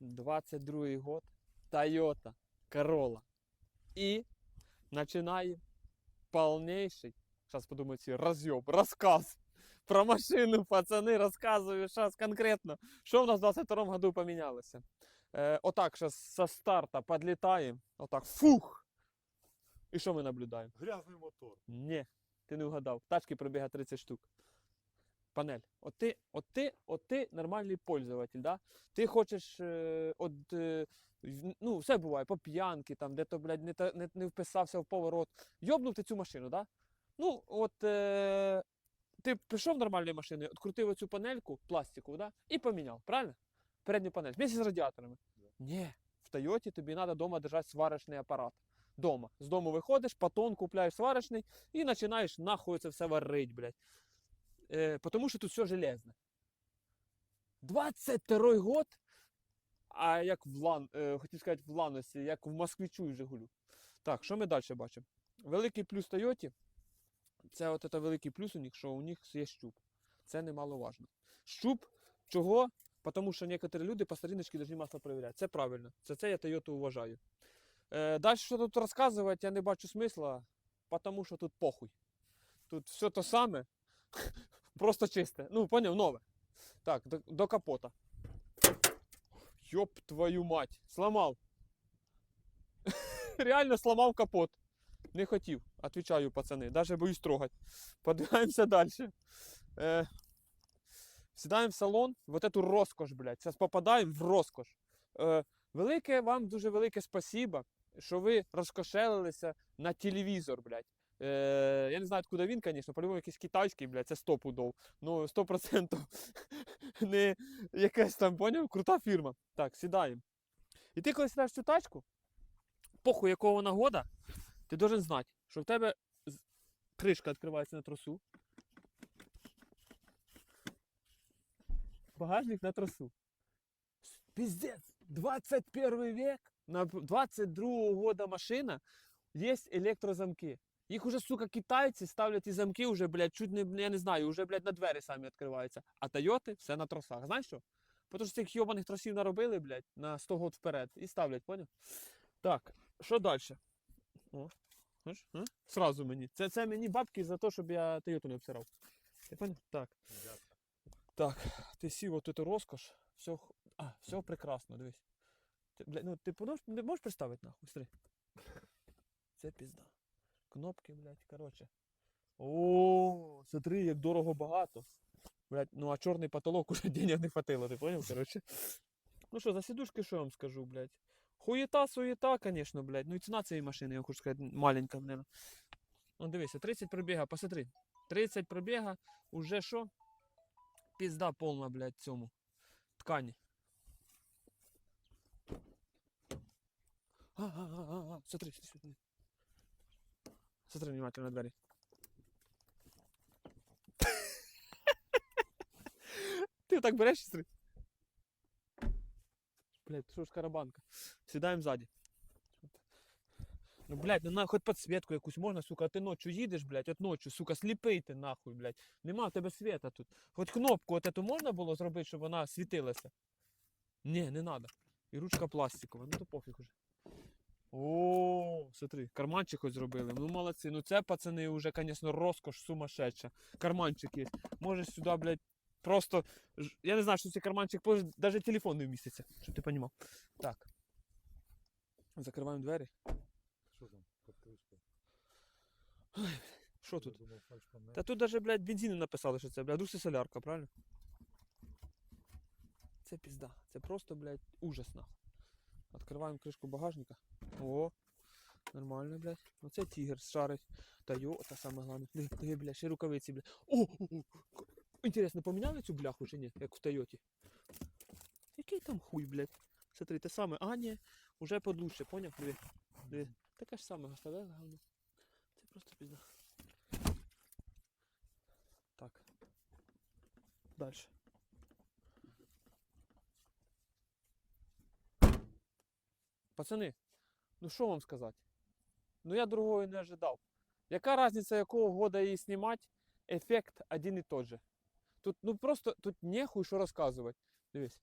22 год, Toyota Corolla. І починаємо полнейший, зараз подумаю, роз'єб, розказ про машину, пацани, розказую зараз конкретно, що в нас в 22 году помінялося. Е, отак, зараз со старта підлітаємо, отак, фух! І що ми наблюдаємо? Грязний мотор. Ні, ти не вгадав. Тачки пробігає 30 штук. Панель. От ти, от ти, от ти нормальний пользователь, да? Ти хочеш, е, от, е, ну, все буває, по п'янки, там, де то, блядь, не, не, не вписався в поворот. Йобнув ти цю машину, да? Ну, от е, ти пішов нормальною машиною, відкрутив оцю панельку пластикову, да? І поміняв, правильно? Передню панель. Вместе з радіаторами. Ні, в Тойоті тобі треба вдома держати сварочний апарат. Дома. З дому виходиш, патон купляєш сварочний і починаєш нахуй це все варить, блядь. Е, тому що тут все железне. 22 год, а як в Лан, е, хотів сказати, в Ланосі, як в Москвичу і Жигулю. Так, що ми далі бачимо? Великий плюс Тойоті. Це от це великий плюс у них, що у них є щуп. Це немаловажно. Щуп чого? Тому що некоторі люди по старіночці повинні масло перевіряти. Це правильно. Це це я Тойоту вважаю. Е, далі, що тут розказувати, я не бачу смисла, тому що тут похуй. Тут все то саме, просто чисте. Ну, поняв, нове. Так, до, до капота. Йоп твою мать, сломав. Реально сломав капот. Не хотів, отвечаю, пацани. Даже боюсь трогать. Подиваємося далі. Е, сідаємо в салон, вот эту розкош, блядь. Зараз попадаємо в розкош. Е, велике вам дуже велике спасибо, що ви розкошелилися на телевізор, блядь. Е, я не знаю, откуда він, звісно, по-любому якийсь китайський, блядь, це 100 пудов. Ну, 100% не якась там, поняв, крута фірма. Так, сідаємо. І ти, коли сідаєш цю тачку, похуй якого вона года, ти должен знати, що в тебе кришка відкривається на тросу. Багажник на тросу. Пиздец, 21 век, на 22 года машина, есть электрозамки. Їх уже, сука, китайці ставлять і замки вже, блядь, чуть не, я не знаю, уже, блядь, на двері самі відкриваються. А Тойоти все на тросах. Знаєш що? Тому що цих йобаних тросів наробили, блядь, на 100 год вперед і ставлять, поняв? Так, що далі? О, знаєш, а? Сразу мені. Це, це мені бабки за те, щоб я Тойоту не обсирав. Ти поняв? Так. Так, ти сів от эту розкош, все, а, все прекрасно, дивись. Ти, бля, ну, ти подож, не можеш представити нахуй, смотри. Це пізда. Кнопки, блядь, короче. О, смотри, як дорого багато. Блядь, ну а чорний потолок уже денег не хватило, ти поняв, короче. Ну що, за сідушки що я вам скажу, блядь. Хуєта, суєта, конечно, блядь. Ну і ціна цієї машини, я хочу сказати, маленька, блядь. Ну дивися, 30 пробіга, посмотри. 30 пробіга, уже що? Пізда повна, блядь, цьому. Ткані. А-а-а-а, смотри, смотри, смотри. Смотри внимательно на двері. Ти так береш і смотри. Блядь, що ж карабанка. Сідаємо ззаді. Ну, блядь, ну на хоч підсвітку якусь можна, сука, а ти ночью їдеш, блядь, от ночью, сука, сліпий ти нахуй, блядь. Нема в тебе світа тут. Хоч кнопку от эту можна було зробити, щоб вона світилася? Ні, не надо. І ручка пластикова, ну то пофіг уже. О, смотри, карманчик хоч зробили. Ну молодці. Ну це, пацани, вже, звісно, розкош сумасшедша. Карманчик є. Можеш сюди, блядь, просто. Я не знаю, що цей карманчик навіть телефон не вміститься, щоб ти розумів. Так. Закриваємо двері. Що там під кришкою? Що тут? Думав. Та тут даже, блядь, бензину написали, що це, блядь, дуси солярка, правильно? Це пізда. Це просто, блядь, ужас нахуй. Откриваємо кришку багажника. О, нормально, блядь. Оце тігр шарить. Та йо, та саме головне. Диви, блядь, ще рукавиці, блядь. О, о, о. Інтересно, поміняли цю бляху чи ні, як в Тойоті? Який там хуй, блядь? Смотри, те саме. А, ні, уже подлучше, поняв? Диви, диви. Таке ж саме оставляли говно. Це просто пізда. Так. Дальше. Пацани, ну що вам сказати? Ну я другого не ожидав. Яка різниця, якого года її знімати, ефект один і тот же. Тут ну просто тут нехуй що розказувати. Дивись.